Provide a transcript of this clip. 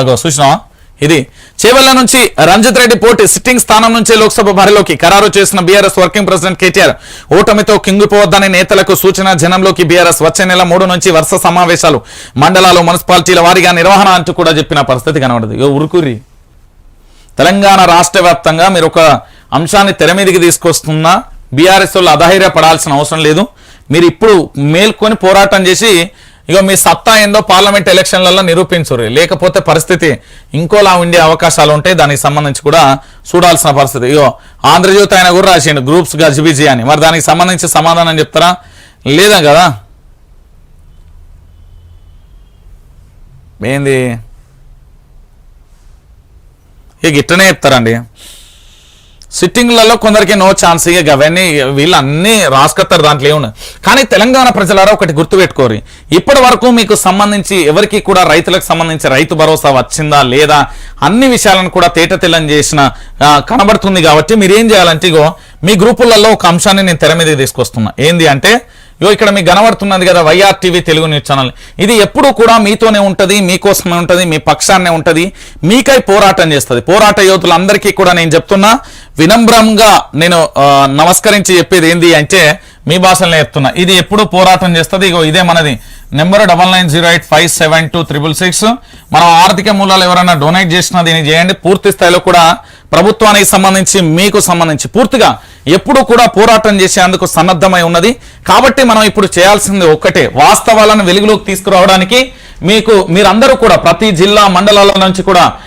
అగో చూసినావా? ఇది చేవెళ్ళ నుంచి రంజిత్ రెడ్డి పోటీ సిట్టింగ్ స్థానం నుంచి లోక్సభ బరిలోకి ఖరారు చేసిన బీఆర్ఎస్ వర్కింగ్ ప్రెసిడెంట్ కేటీఆర్. ఓటమితో కింగిపోవద్దని నేతలకు సూచన జనంలోకి బీఆర్ఎస్ వచ్చే నెల మూడు నుంచి వరుస సమావేశాలు మండలాలు మున్సిపాలిటీల వారీగా నిర్వహణ అంటూ కూడా చెప్పిన పరిస్థితి కనబడదు. ఉరుకురి తెలంగాణ రాష్ట్ర వ్యాప్తంగా మీరు ఒక అంశాన్ని తెర మీదకి తీసుకొస్తున్న బీఆర్ఎస్ వాళ్ళు అధైర్యపడాల్సిన అవసరం లేదు. మీరు ఇప్పుడు మేల్కొని పోరాటం చేసి ఇగో మీ సత్తా ఏందో పార్లమెంట్ ఎలక్షన్లలో నిరూపించరు లేకపోతే పరిస్థితి ఇంకోలా ఉండే అవకాశాలు ఉంటాయి దానికి సంబంధించి కూడా చూడాల్సిన పరిస్థితి. ఇగో ఆంధ్రజ్యోతి ఆయన కూడా రాసిండు గ్రూప్స్ గజిబిజీ అని. మరి దానికి సంబంధించి సమాధానం చెప్తారా? లేదా కదా? ఏంది? ఇక ఇట్టనే చెప్తారండి. సిట్టింగ్లలో కొందరికి నో ఛాన్స్ ఇక అవన్నీ వీళ్ళు అన్ని రాసుకొస్తారు దాంట్లో ఏమున్నాయి కానీ తెలంగాణ ప్రజలారా ఒకటి గుర్తుపెట్టుకోరు ఇప్పటి వరకు మీకు సంబంధించి ఎవరికి కూడా రైతులకు సంబంధించి రైతు భరోసా వచ్చిందా లేదా అన్ని విషయాలను కూడా తేటతెల్లం చేసిన కనబడుతుంది కాబట్టి మీరు ఏం చేయాలంటే ఇగో మీ గ్రూపులలో ఒక అంశాన్ని నేను తెర మీద తీసుకొస్తున్నా. ఏంది అంటే ఇగో ఇక్కడ మీకు కనబడుతున్నది కదా YR TV Telugu news channel. ఇది ఎప్పుడు కూడా మీతోనే ఉంటుంది మీకోసమే ఉంటుంది మీ పక్షాన్నే ఉంటుంది మీకై పోరాటం చేస్తుంది. పోరాట యోధులందరికీ కూడా నేను చెప్తున్నా వినమ్రంగా నేను నమస్కరించి చెప్పేది ఏంది అంటే మీ భాషలో చెప్తున్నా. ఇది ఎప్పుడు పోరాటం చేస్తుంది ఇగో ఇదే మనది. Number double nine zero eight five seven two triple six. మనం ఆర్థిక మూలాలు ఎవరైనా డొనేట్ చేసినా దీన్ని చేయండి పూర్తి స్థాయిలో కూడా ప్రభుత్వానికి సంబంధించి మీకు సంబంధించి పూర్తిగా ఎప్పుడు కూడా పోరాటం చేసేందుకు సన్నద్ధమై ఉన్నది. కాబట్టి మనం ఇప్పుడు చేయాల్సింది ఒక్కటే వాస్తవాలను వెలుగులోకి తీసుకురావడానికి మీకు మీరందరూ కూడా ప్రతి జిల్లా మండలాల నుంచి కూడా